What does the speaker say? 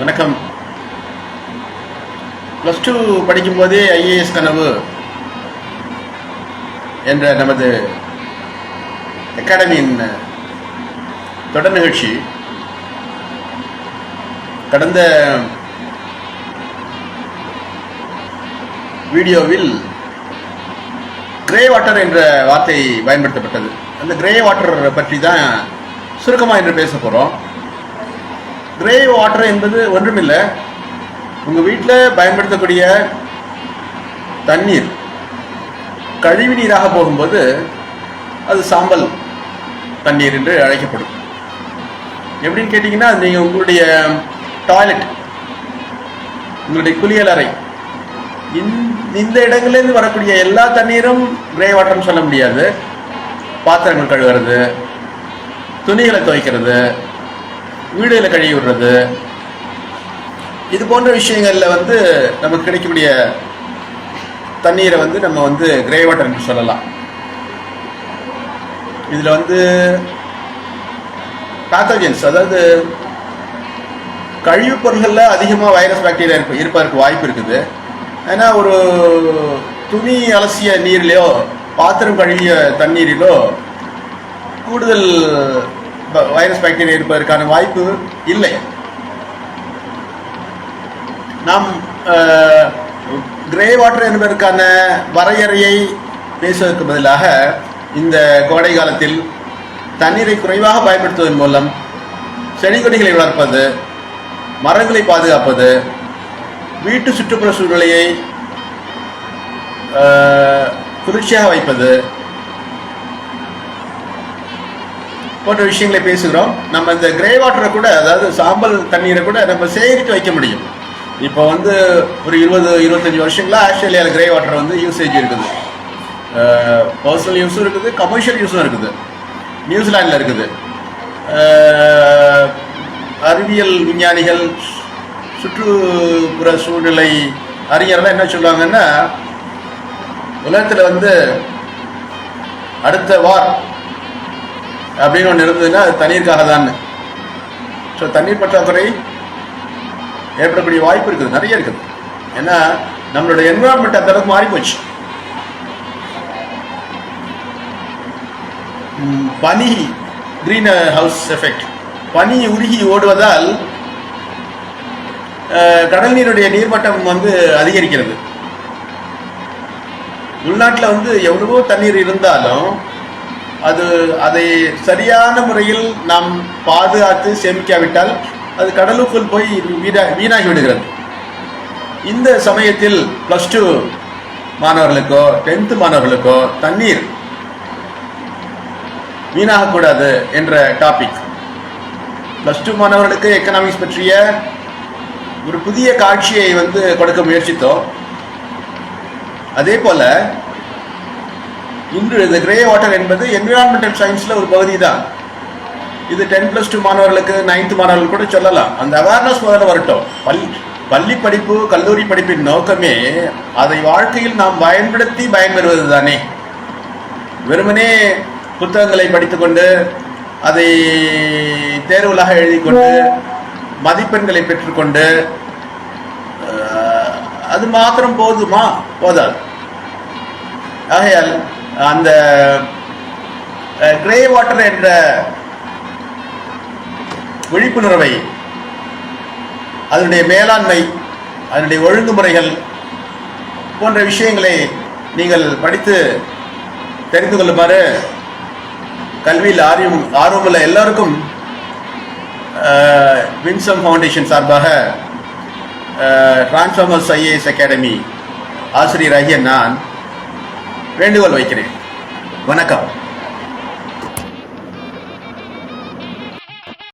வணக்கம். Plus two படிக்கும்போதே IAS கனவு என்ற நமது அகாடமியின் தொடர் நிகழ்ச்சி. கடந்த வீடியோவில் கிரே வாட்டர் என்ற வார்த்தை பயன்படுத்தப்பட்டது. அந்த கிரே வாட்டர் பற்றி தான் சுருக்கமாக இன்று பேச போகிறோம் கிரே வாட்டர் என்பது ஒன்றுமில்லை. உங்கள் வீட்டில் பயன்படுத்தக்கூடிய தண்ணீர் கழிவு நீராக போகும்போது அது சாம்பல் தண்ணீர் என்று அழைக்கப்படும். எப்படின்னு கேட்டிங்கன்னா நீங்கள் உங்களுடைய டாய்லெட் உங்களுடைய குளியல் அறை இந்த இடங்கள்லேருந்து வரக்கூடிய எல்லா தண்ணீரும் கிரே வாட்டர்னு சொல்ல முடியாது. பாத்திரங்கள் கழுவுறது துணிகளை துவைக்கிறது வீடுகளை கழுவி விடுறது. இது போன்ற விஷயங்களில் வந்து நமக்கு கிடைக்கக்கூடிய தண்ணீரை வந்து நம்ம வந்து கிரே வாட்டர் என்று சொல்லலாம். இதில் வந்து பேத்தோஜன்ஸ் அதாவது கழிவுப் பொருள்களில் அதிகமாக வைரஸ் பாக்டீரியா இருப்ப இருப்பதற்கு வாய்ப்பு இருக்குது. ஏன்னா ஒரு துணி அலசிய நீர்லேயோ பாத்திரம் கழுவிய தண்ணீரிலோ கூடுதல் வைரஸ் பாக்டீரியா இருப்பதற்கான வாய்ப்பு இல்லை. நாம் கிரே வாட்டர் என்பதற்கான வரையறையை பேசுவதற்கு பதிலாக இந்த கோடை காலத்தில் தண்ணீரை குறைவாக பயன்படுத்துவதன் மூலம் செடி கொடிகளை வளர்ப்பது மரங்களை பாதுகாப்பது வீட்டு சுற்றுப்புற சூழ்நிலையை குளிர்ச்சியாக வைப்பது போன்ற விஷயங்களை பேசுகிறோம். நம்ம இந்த கிரே வாட்டரை கூட அதாவது சாம்பல் தண்ணீரை கூட நம்ம சேகரித்து வைக்க முடியும். இப்போ வந்து ஒரு இருபது இருபத்தஞ்சி வருஷங்களா ஆஸ்திரேலியாவில் கிரே வாட்டர் வந்து யூசேஜ் இருக்குது. பர்சனல் யூஸும் இருக்குது கமர்ஷியல் யூஸும் இருக்குது. நியூசிலாண்டில் இருக்குது. அறிவியல் விஞ்ஞானிகள் சுற்றுப்புற சூழ்நிலை அறிஞர்லாம் என்ன சொல்லுவாங்கன்னா உலகத்தில் வந்து அடுத்த வார் அப்படின்னு ஒன்று இருந்ததுன்னா அது தண்ணீருக்காக தான் ஸோ தண்ணீர் பற்றாக்குறை ஏற்படக்கூடிய வாய்ப்பு இருக்குது நிறைய இருக்குது. ஏன்னா நம்மளோட என்வரான்மெண்ட் அந்த அளவுக்கு மாறி போச்சு பனி கிரீன் ஹவுஸ் எஃபெக்ட் பனி உருகி ஓடுவதால் கடல் நீருடைய நீர்மட்டம் வந்து அதிகரிக்கிறது. உள்நாட்டில் வந்து எவ்வளவோ தண்ணீர் இருந்தாலும் அது அதை சரியான முறையில் நாம் பாதுகாத்து சேமிக்காவிட்டால் அது கடலுக்குள் போய் வீணா வீணாகி விடுகிறது. இந்த சமயத்தில் ப்ளஸ் டூ மாணவர்களுக்கோ டென்த்து மாணவர்களுக்கோ தண்ணீர் வீணாகக்கூடாது என்ற டாபிக் ப்ளஸ் டூ மாணவர்களுக்கு எக்கனாமிக்ஸ் பற்றிய ஒரு புதிய காட்சியை வந்து கொடுக்க முயற்சித்தோம். அதே போல் இன்று இந்த கிரே வாட்டர் என்பது என்விரான்மெண்டல் சயின்ஸில் ஒரு பகுதி தான் இது டென் ப்ளஸ் டூ மாணவர்களுக்கு நைன்த் மாணவர்கள் கூட சொல்லலாம். அந்த அவேர்னஸ் முதல்ல வரட்டும். பள்ளி பள்ளி படிப்பு கல்லூரி படிப்பின் நோக்கமே அதை வாழ்க்கையில் நாம் பயன்படுத்தி பயன்பெறுவது தானே வெறுமனே புத்தகங்களை படித்துக்கொண்டு அதை தேர்வுகளாக எழுதி கொண்டு மதிப்பெண்களை பெற்றுக்கொண்டு அது மாத்திரம் போதுமா? போதாது. ஆகையால் அந்த கிரே வாட்டர் என்ற விழிப்புணர்வை அதனுடைய மேலாண்மை அதனுடைய ஒழுங்குமுறைகள் போன்ற விஷயங்களை நீங்கள் படித்து தெரிந்து கொள்ளுமாறு கல்வியில் ஆர்வம் ஆர்வமுள்ள எல்லாருக்கும் வின்சம் ஃபவுண்டேஷன் சார்பாக டிரான்ஸ்ஃபார்மர்ஸ் ஐஏஎஸ் அகாடமி ஆசிரியராகிய நான் வேண்டுகோள் வைக்கிறேன் வணக்கம்